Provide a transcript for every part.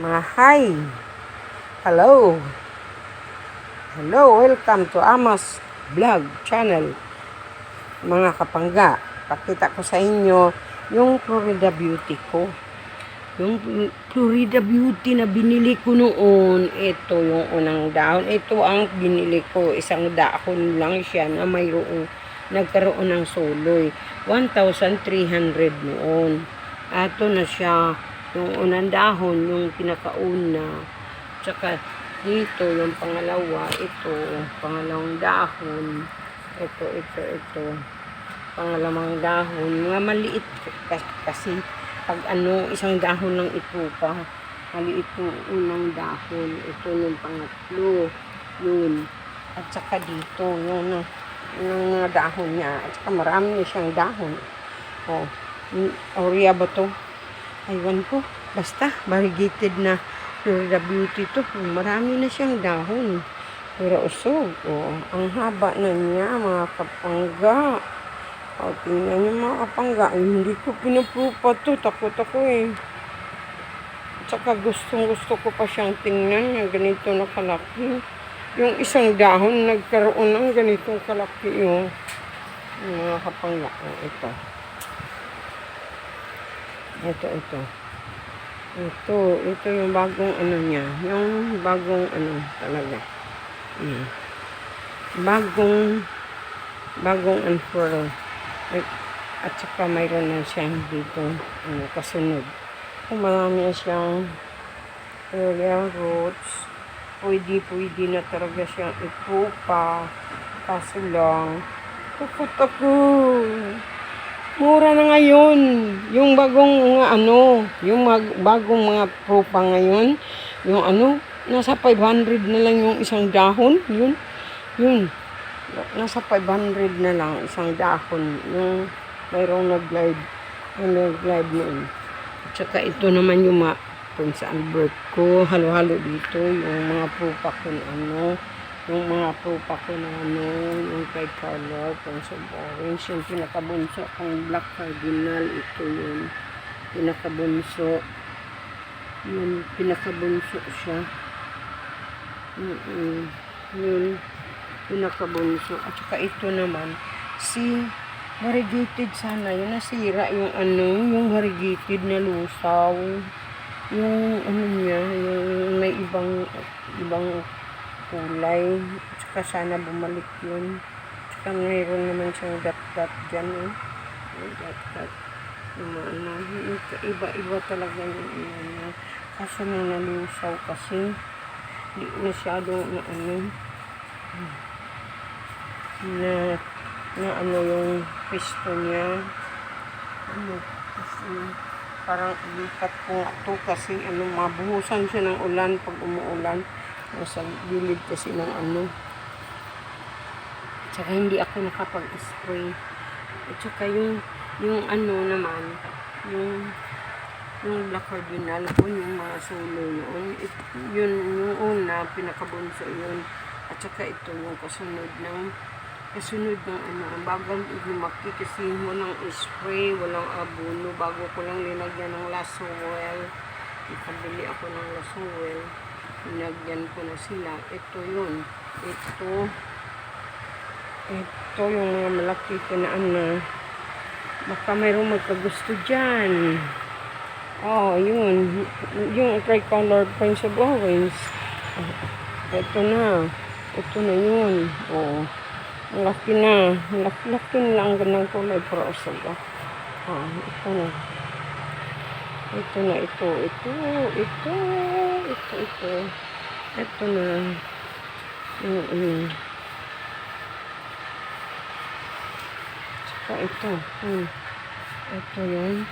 Mga hi. Hello. Hello, welcome to Amos Vlog Channel. Mga kapangga, pakita ko sa inyo yung Florida Beauty ko. Yung Florida Beauty na binili ko noon, ito yung unang dahon. Ito ang binili ko, isang dahon lang siya na mayroong nagkaroon ng suloy. 1,300 noon. Ato na siya, yung unang dahon, yung pinakauna. Tsaka dito, yung pangalawa, ito, pangalawang dahon. Ito, ito, ito. Pangalawang dahon. Mga maliit kas- kasi pag ano, isang dahon lang ito pa. Maliit yung unang dahon. Ito yung pangatlo. Yun. At saka dito, yung, yung dahon niya. At saka marami siyang dahon. Oh, mm, Aurea ba to? Aywan ko. Basta, variegated na Florida Beauty to. Marami na siyang dahon. Pero usog. Oh, ang haba na niya, mga kapangga. O, tingnan niyo mga kapangga. Ay, hindi ko pinaprupa to. Takot ako eh. Tsaka gustong gusto ko pa siyang tingnan na ganito na kalaki. Yung isang dahon nagkaroon ng ganitong kalaki yung mga kapangga. Oh, ito. Ito, ito. Ito, ito yung bagong ano niya. Yung bagong ano talaga. Mm. Bagong, bagong unfurl. At, saka mayroon na siyang dito, ano, kasunod. Kung marami siyang area roots, pwede, pwede na talaga siyang ipupa. Kaso lang, takot ako. Mura na ngayon. Yung bagong mga ano, yung mag, bagong mga propa ngayon, yung ano, nasa 500 na lang yung isang dahon. Yun, yun. Nasa 500 na lang isang dahon. Yung mayroong nag-live, yung nag-live noon. At saka ito naman yung mga Prince Albert ko, halo-halo dito, yung mga propa ko ano, yung mga propa ko na ano, yung kay color, of Orange, yung pinakabunso kong Black Cardinal, ito yun, pinakabunso, yun, pinakabunso siya, mm yun, pinakabunso, at saka ito naman, si variegated sana, yun nasira yung ano, yung variegated na lusaw, yung ano niya, yung may ibang, ibang kulay. Tsaka sana bumalik yun. Tsaka mayroon naman siyang dot-dot dyan eh. May dot-dot. Ano, iba-iba talaga yung ano. Kaso nung nalusaw kasi, hindi masyado na ano, na, na ano yung pisto niya. Ano, kasi parang lipat ko to kasi ano, mabuhusan siya ng ulan pag umuulan. Nasa gilid kasi ng ano. Tsaka hindi ako nakapag-spray. At saka yung, yung ano naman, yung yung black cardinal ko, yung mga solo yun. It, yun, yung una, pinakabunso yun. At saka ito yung kasunod ng kasunod ng ano, bagang lumaki kasi walang spray, walang abono, bago ko lang linagyan ng laswell. Nakabili ako ng laswell. Linagyan ko na sila. Ito yun. Ito. Ito yung mga malaki ko na ano. Baka mayroong magkagusto dyan. Oh, yun. Yung tricolor Prince of Orange. Ito na. Ito na yun. Oh. Ang laki na. Ang Laki-laki na lang ganang kulay para usaga. Ah, ito na. Ito na ito. Ito. Ito. Ito. Ito. Ito na. Mm -mm. Saka ito. Hmm. Ito yun.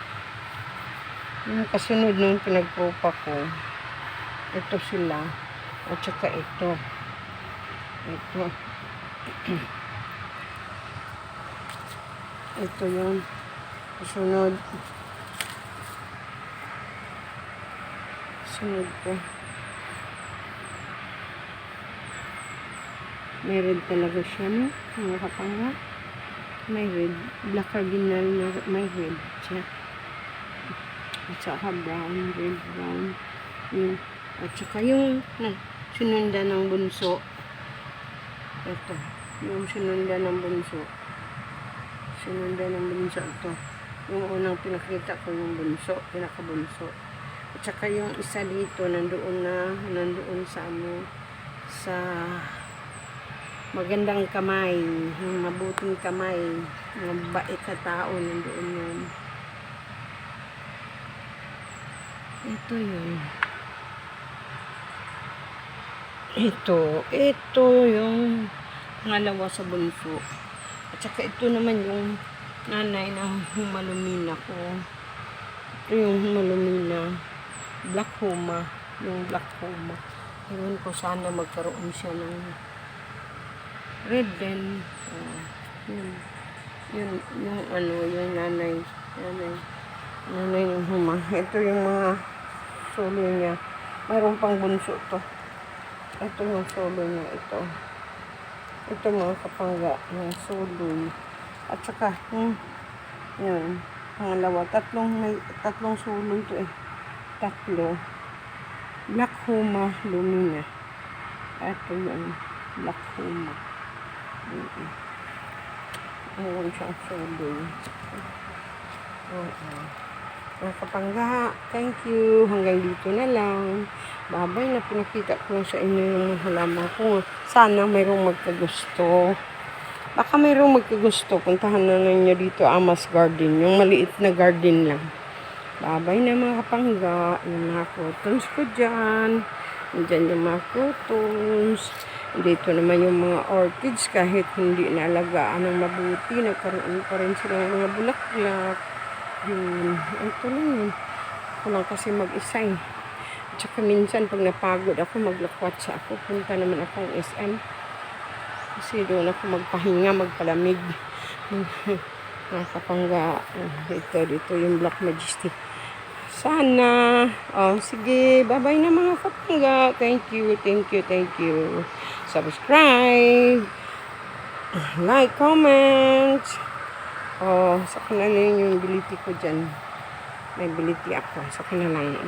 Yung kasunod nung pinagpupa ko. Ito sila. At saka ito. Ito. Ito yung sunod. Sunod ko. May red talaga siya, no? Mga kapanga. May red. Black cardinal na may red siya. At saka brown, red, brown. Yun. At saka yung na, sinunda ng bunso. Ito. Yung sinunda ng bunso. Sinunda ng bunso ito. Yung unang pinakita ko yung bunso, pinakabunso. At saka yung isa dito, nandoon na, nandoon sa ano, sa magandang kamay, yung mabuting kamay, mabait na tao, nandoon yun. Ito yun. Ito, ito yung pangalawa sa bunso. At saka ito naman yung nanay na humalumina ko. Ito yung humalumina. Black Homa. Yung Black Homa. Ewan ko sana magkaroon siya ng red din. Uh, yun. Yun, yung ano, yung nanay. Nanay. Nanay yung huma. Ito yung mga solo niya. Mayroon pang bunso to. Ito yung solo niya. Ito. Ito mga kapangga. Yung solo. At saka, yung, yun, pangalawa. Tatlong, may, tatlong solo ito eh. Tatlo. Black Huma Lumina. Ito yun. Black. Mm-mm. Meron siyang solo. Oo. Mga kapangga, thank you. Hanggang dito na lang. Babay na pinakita ko sa inyo yung halaman ko. Sana mayroong magkagusto. Baka mayroong magkagusto. Puntahan na ninyo dito Amas Garden. Yung maliit na garden lang. Babay na mga kapangga. Yung mga cotons ko dyan. Diyan yung mga cotons. Dito naman yung mga orchids kahit hindi naalagaan ng mabuti. Nagkaroon pa rin sila ng mga bulaklak. Yun. Ito lang yun. Ako lang kasi mag-isa eh. Tsaka minsan pag napagod ako, maglakwatsa ako. Punta naman ako ng SM. Kasi doon ako magpahinga, magpalamig. Mga kapangga. Ito, dito yung Black Majestic. Sana. Oh, sige. Bye-bye na mga kapangga. Thank you, thank you, thank you. Subscribe. Like, comment. Oh, sa kanila yung ability ko dyan. May ability ako. Sa kanila lang.